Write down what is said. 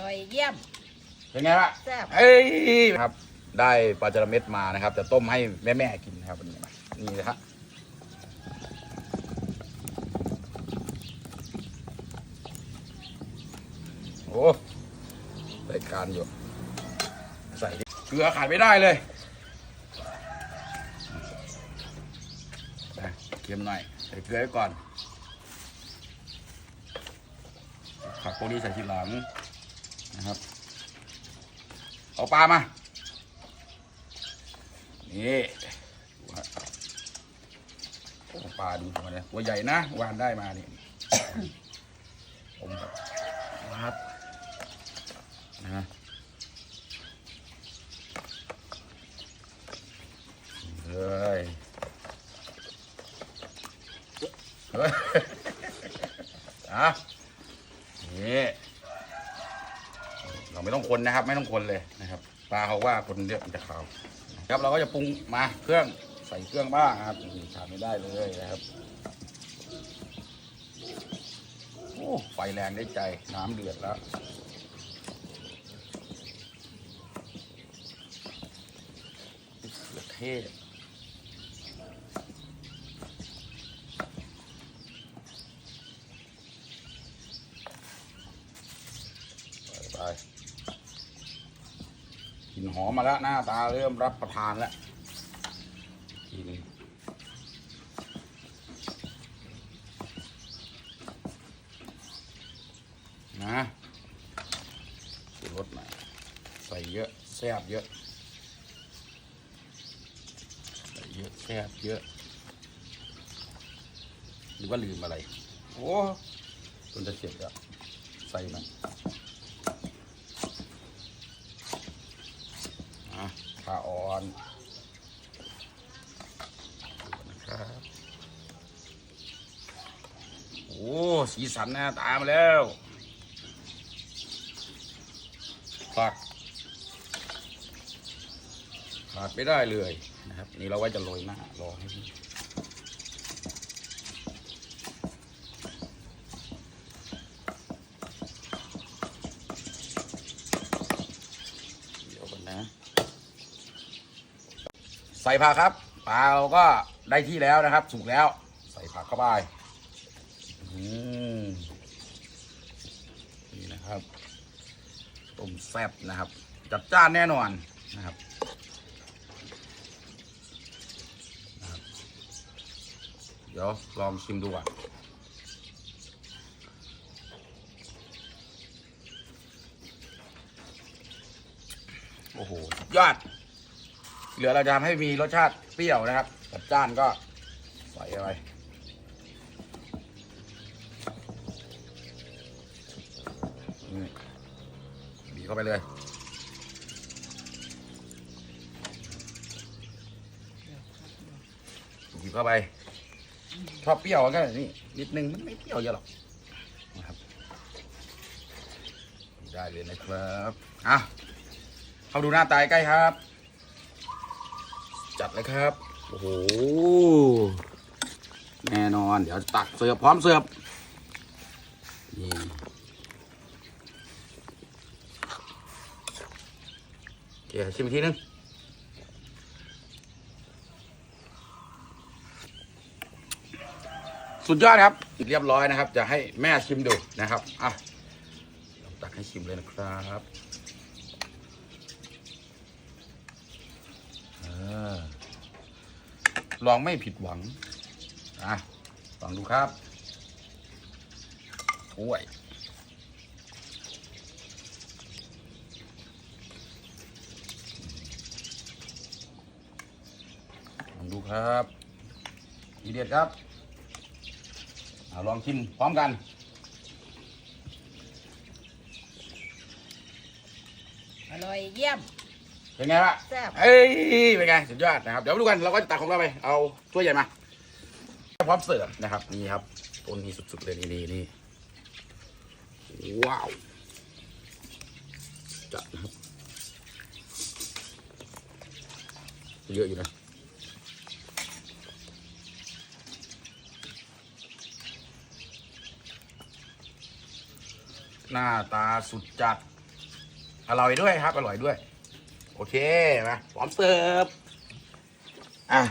ร่อยเยี่ยม เป็นไงล่ะแซ่บ เอ้ยครับ ได้ปลาจระเม็ดมานะครับ จะต้มให้แม่แม่ๆกินนะครับวันนี้มานี่นะฮะโอ้รายการอยู่ ใส่ดิเกลือขาดไม่ได้เลยนะเค็มหน่อย ใส่เกลือไว้ก่อน ผักพวกนี้ใส่ทีหลัง นะครับ เอาปลามา นี่ปลาดูมาเลยตัวใหญ่นะ วานได้มาเนี่ผมแบบวัดนะเฮ้ยเฮ้ยอะนี่ เราไม่ต้องคนนะครับ ไม่ต้องคนเลยนะครับปลาเขาว่าคนเยอะมันจะขาวนะครับเราก็จะปรุงมาเครื่องใส่เครื่องบ้างครับขาดไม่ได้เลยนะครับโอ้ไฟแรงได้ใจน้ำเดือดแล้วเขือเทศไป ก ลิ่นหอมมาแล้วหน้าตาเริ่มรับประทานแล้วทีนี้นะชูรสหน่อยใส่เยอะแซ่บเยอะใส่เยอะแซ่บเยอะ หรือว่าลืมอะไร โอ้จนจะเจ็บแล้วใส่หน่ อยอะขาอ่อนครับโอ้สีสันหน้าตามาแล้วผักขาดไม่ได้เลยนะครับนี่เราไว้จะโรยหน้ารอให้เดี๋ยวก่อนนะ ใส่ผักครับปลาเราก็ได้ที่แล้วนะครับ สุกแล้ว ใส่ผักเข้าไปนี่นะครับต้มแซ่บนะครับ จัดจ้านแน่นอนนะครับเดี๋ยวลองชิมดูก่อนโอ้โหยอด เหลือเราจะทำให้มีรสชาติเปรี้ยวนะครับจัดจ้านก็ใส่อะไรบีบเข้าไปเลยบีบเข้าไปชอบเปรี้ยวก็นี่นิดนึงมันไม่เปรี้ยวเยอะหรอกนะครับได้เลยนะครับอะเข้าดูหน้าตาใกล้ครับ จัดเลยครับ โอ้โห แน่นอน เดี๋ยวตักเสิร์ฟพร้อมเสิร์ฟนี่โอเคชิมอีกทีนึงสุดยอดครับ เรียบร้อยนะครับ จะให้แม่ชิมดูนะครับ อะตักให้ชิมเลยนะครับ อลองไม่ผิดหวังอะลองดูครับถ้วยลองดูครับทีเด็ดครับเอาลองชิมพร้อมกันอร่อยเยี่ยม เป็นไงล่ะแซ่บ เอ้ย เป็นไง สุดยอดนะครับ เดี๋ยวมาดูกัน เราก็จะตักของเราไป เอาถ้วยใหญ่มา พร้อมเสิร์ฟนะครับ นี่ครับตัวนี้สุดๆเลยนี่นี่นี่ว้าว จัดนะครับ เยอะอยู่นะ หน้าตาสุดจัด อร่อยด้วยครับ อร่อยด้วย โอเคมาพร้อมเสิร์ฟอะ